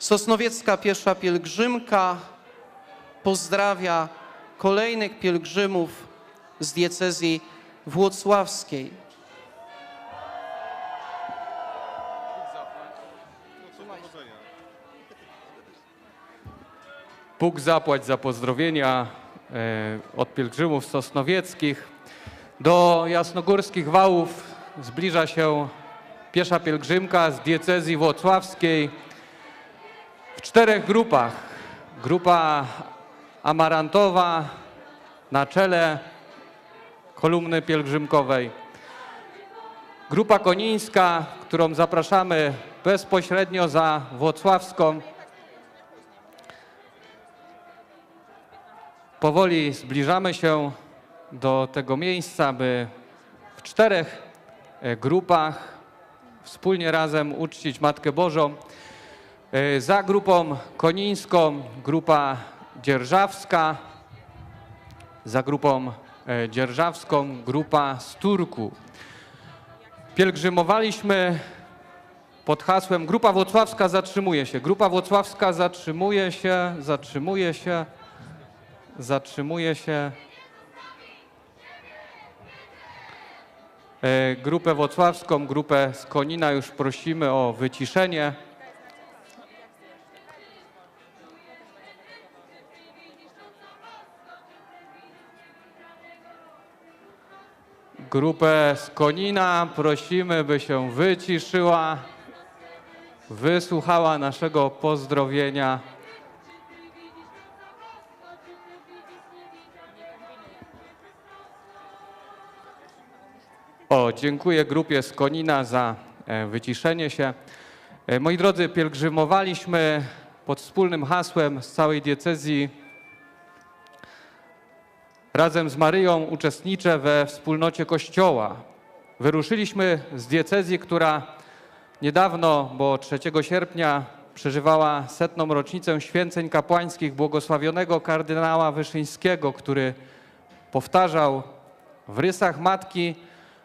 Sosnowiecka Piesza Pielgrzymka pozdrawia kolejnych pielgrzymów z diecezji włocławskiej. Bóg zapłać za pozdrowienia e, od pielgrzymów sosnowieckich. Do jasnogórskich wałów zbliża się piesza pielgrzymka z diecezji włocławskiej w czterech grupach. Grupa amarantowa na czele kolumny pielgrzymkowej. Grupa konińska, którą zapraszamy bezpośrednio za włocławską. Powoli zbliżamy się do tego miejsca, by w czterech e, grupach wspólnie razem uczcić Matkę Bożą. E, Za grupą konińską grupa dzierżawska, za grupą e, dzierżawską grupa z Turku. Pielgrzymowaliśmy pod hasłem Grupa Włocławska zatrzymuje się. Grupa Włocławska zatrzymuje się, zatrzymuje się zatrzymuje się. E, Grupę włocławską, grupę z Konina już prosimy o wyciszenie. Grupę z Konina prosimy, by się wyciszyła, wysłuchała naszego pozdrowienia. O, dziękuję grupie z Konina za e, wyciszenie się. E, Moi drodzy, pielgrzymowaliśmy pod wspólnym hasłem z całej diecezji razem z Maryją uczestniczę we wspólnocie Kościoła. Wyruszyliśmy z diecezji, która niedawno, bo 3 sierpnia przeżywała setną rocznicę święceń kapłańskich błogosławionego kardynała Wyszyńskiego, który powtarzał w rysach matki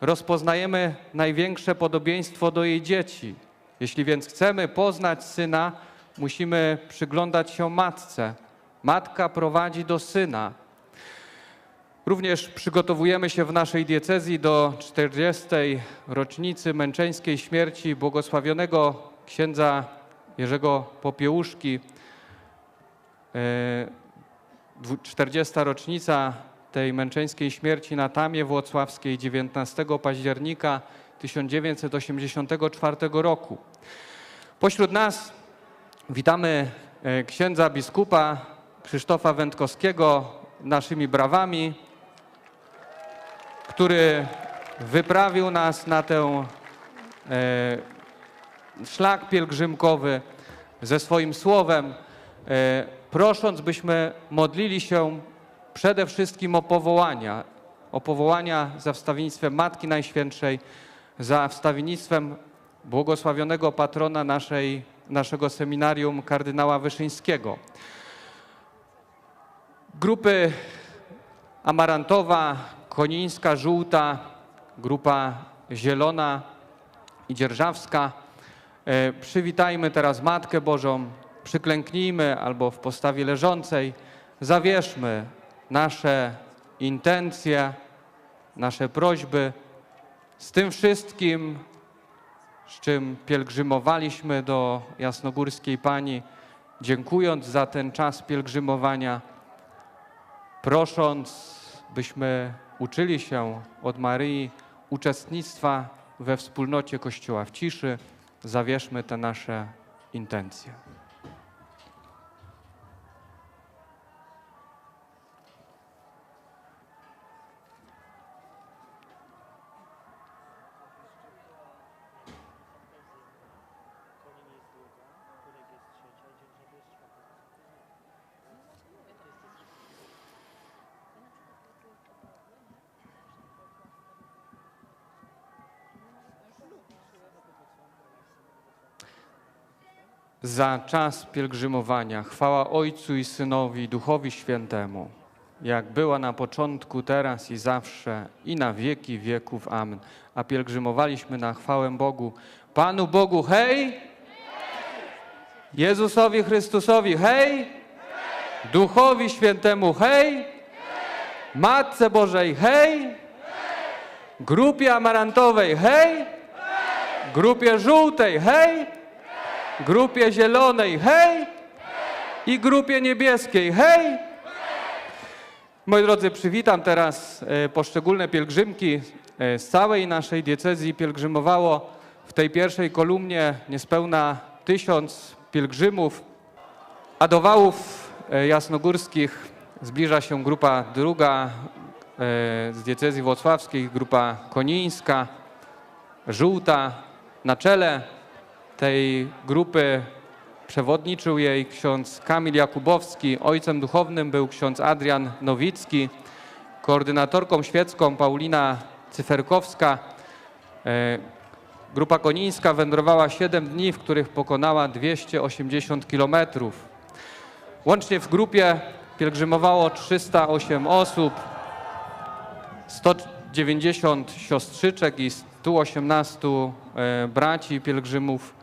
rozpoznajemy największe podobieństwo do jej dzieci. Jeśli więc chcemy poznać syna, musimy przyglądać się matce. Matka prowadzi do syna. Również przygotowujemy się w naszej diecezji do 40. rocznicy męczeńskiej śmierci błogosławionego księdza Jerzego Popiełuszki. E, dwu- 40. rocznica tej męczeńskiej śmierci na Tamie Włocławskiej 19 października 1984 roku. Pośród nas witamy e, księdza biskupa Krzysztofa Wędkowskiego naszymi brawami, który wyprawił nas na ten szlak pielgrzymkowy ze swoim słowem, e, prosząc, byśmy modlili się przede wszystkim o powołania, o powołania za wstawiennictwem Matki Najświętszej, za wstawiennictwem błogosławionego patrona naszej, naszego seminarium kardynała Wyszyńskiego. Grupy amarantowa, konińska, żółta, grupa zielona i dzierżawska. E, Przywitajmy teraz Matkę Bożą, przyklęknijmy albo w postawie leżącej, zawierzmy nasze intencje, nasze prośby z tym wszystkim, z czym pielgrzymowaliśmy do Jasnogórskiej Pani, dziękując za ten czas pielgrzymowania, prosząc, byśmy uczyli się od Maryi uczestnictwa we wspólnocie Kościoła w ciszy, zawierzmy te nasze intencje. Za czas pielgrzymowania. Chwała Ojcu i Synowi Duchowi Świętemu, jak była na początku, teraz i zawsze, i na wieki wieków. Amen. A pielgrzymowaliśmy na chwałę Bogu. Panu Bogu, hej! Jezusowi Chrystusowi hej! Duchowi Świętemu hej! Matce Bożej hej! Grupie amarantowej hej! Grupie żółtej hej! Grupie zielonej hej! I grupie niebieskiej hej! Moi drodzy, przywitam teraz e, poszczególne pielgrzymki e, z całej naszej diecezji. Pielgrzymowało w tej pierwszej kolumnie niespełna tysiąc pielgrzymów, a do wałów e, jasnogórskich zbliża się grupa druga z diecezji włocławskiej, grupa konińska, żółta. Na czele tej grupy przewodniczył jej ksiądz Kamil Jakubowski, ojcem duchownym był ksiądz Adrian Nowicki, koordynatorką świecką Paulina Cyferkowska. E, Grupa konińska wędrowała 7 dni, w których pokonała 280 kilometrów. Łącznie w grupie pielgrzymowało 308 osób, 190 siostrzyczek i 118 e, braci pielgrzymów.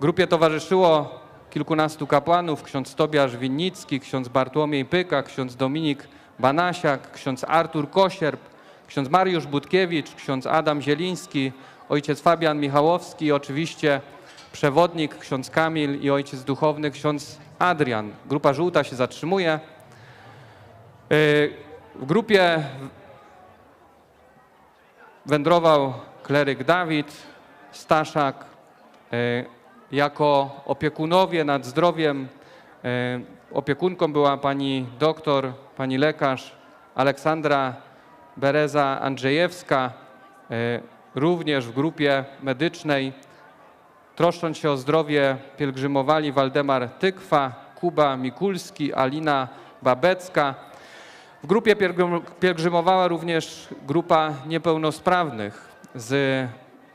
Grupie towarzyszyło kilkunastu kapłanów, ksiądz Tobiasz Winnicki, ksiądz Bartłomiej Pyka, ksiądz Dominik Banasiak, ksiądz Artur Kosierb, ksiądz Mariusz Budkiewicz, ksiądz Adam Zieliński, ojciec Fabian Michałowski i oczywiście przewodnik ksiądz Kamil i ojciec duchowny ksiądz Adrian. Grupa żółta się zatrzymuje. Yy, W grupie wędrował kleryk Dawid Staszak. Jako opiekunowie nad zdrowiem yy, opiekunką była pani doktor, pani lekarz Aleksandra Bereza Andrzejewska. Yy, Również w grupie medycznej troszcząc się o zdrowie pielgrzymowali Waldemar Tykwa, Kuba Mikulski, Alina Babecka. W grupie pielgrzym- pielgrzymowała również grupa niepełnosprawnych z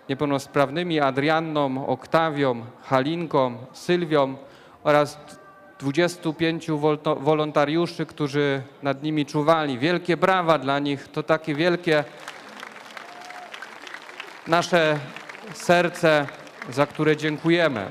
niepełnosprawnymi Adrianną, Oktawią, Halinką, Sylwią oraz 25 wolto- wolontariuszy, którzy nad nimi czuwali. Wielkie brawa dla nich, to takie wielkie nasze serce, za które dziękujemy.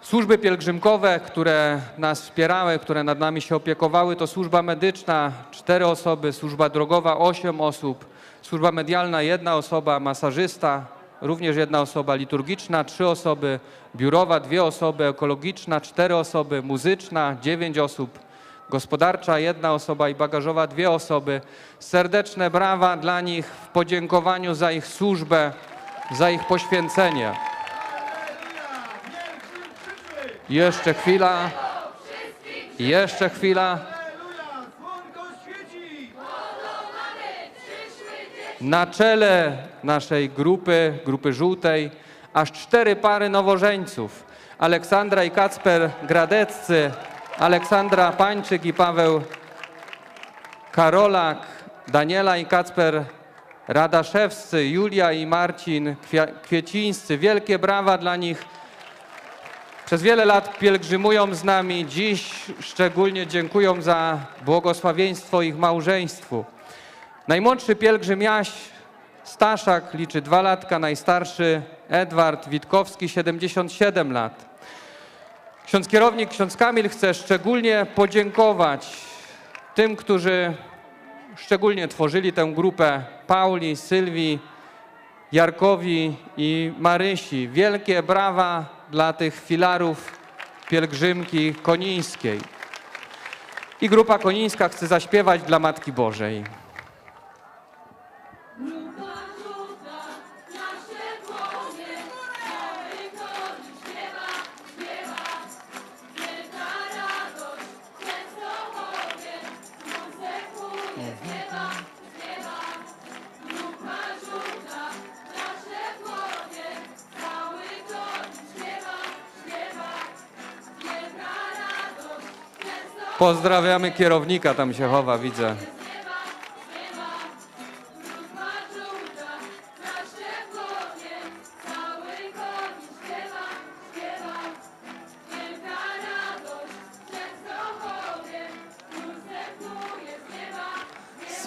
Służby pielgrzymkowe, które nas wspierały, które nad nami się opiekowały, to służba medyczna cztery osoby, służba drogowa osiem osób, służba medialna jedna osoba, masażysta również jedna osoba, liturgiczna trzy osoby, biurowa dwie osoby, ekologiczna cztery osoby, muzyczna dziewięć osób, gospodarcza jedna osoba i bagażowa dwie osoby. Serdeczne brawa dla nich w podziękowaniu za ich służbę, za ich poświęcenie. Jeszcze chwila. Jeszcze chwila. Na czele naszej grupy, grupy żółtej, aż cztery pary nowożeńców. Aleksandra i Kacper Gradeccy, Aleksandra Pańczyk i Paweł Karolak, Daniela i Kacper Radaszewscy, Julia i Marcin Kwiecińscy. Wielkie brawa dla nich. Przez wiele lat pielgrzymują z nami. Dziś szczególnie dziękują za błogosławieństwo ich małżeństwu. Najmłodszy pielgrzym Jaś Staszak liczy dwa latka, najstarszy Edward Witkowski 77 lat. Ksiądz kierownik, ksiądz Kamil chce szczególnie podziękować tym, którzy szczególnie tworzyli tę grupę Pauli, Sylwii, Jarkowi i Marysi. Wielkie brawa dla tych filarów pielgrzymki konińskiej. I grupa konińska chce zaśpiewać dla Matki Bożej. Pozdrawiamy kierownika, tam się chowa, widzę.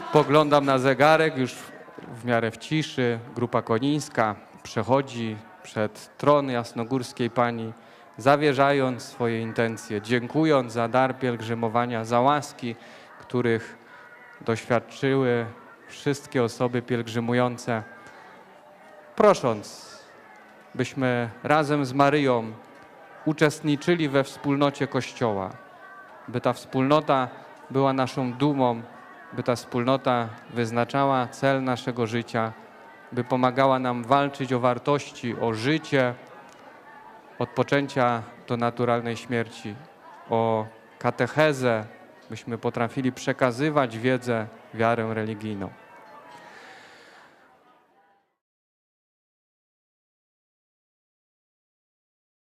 Spoglądam na zegarek, już w miarę w ciszy. Grupa konińska przechodzi przed tron jasnogórskiej Pani, zawierzając swoje intencje, dziękując za dar pielgrzymowania, za łaski, których doświadczyły wszystkie osoby pielgrzymujące, prosząc, byśmy razem z Maryją uczestniczyli we wspólnocie Kościoła, by ta wspólnota była naszą dumą, by ta wspólnota wyznaczała cel naszego życia, by pomagała nam walczyć o wartości, o życie, od poczęcia do naturalnej śmierci, o katechezę, byśmy potrafili przekazywać wiedzę, wiarę religijną.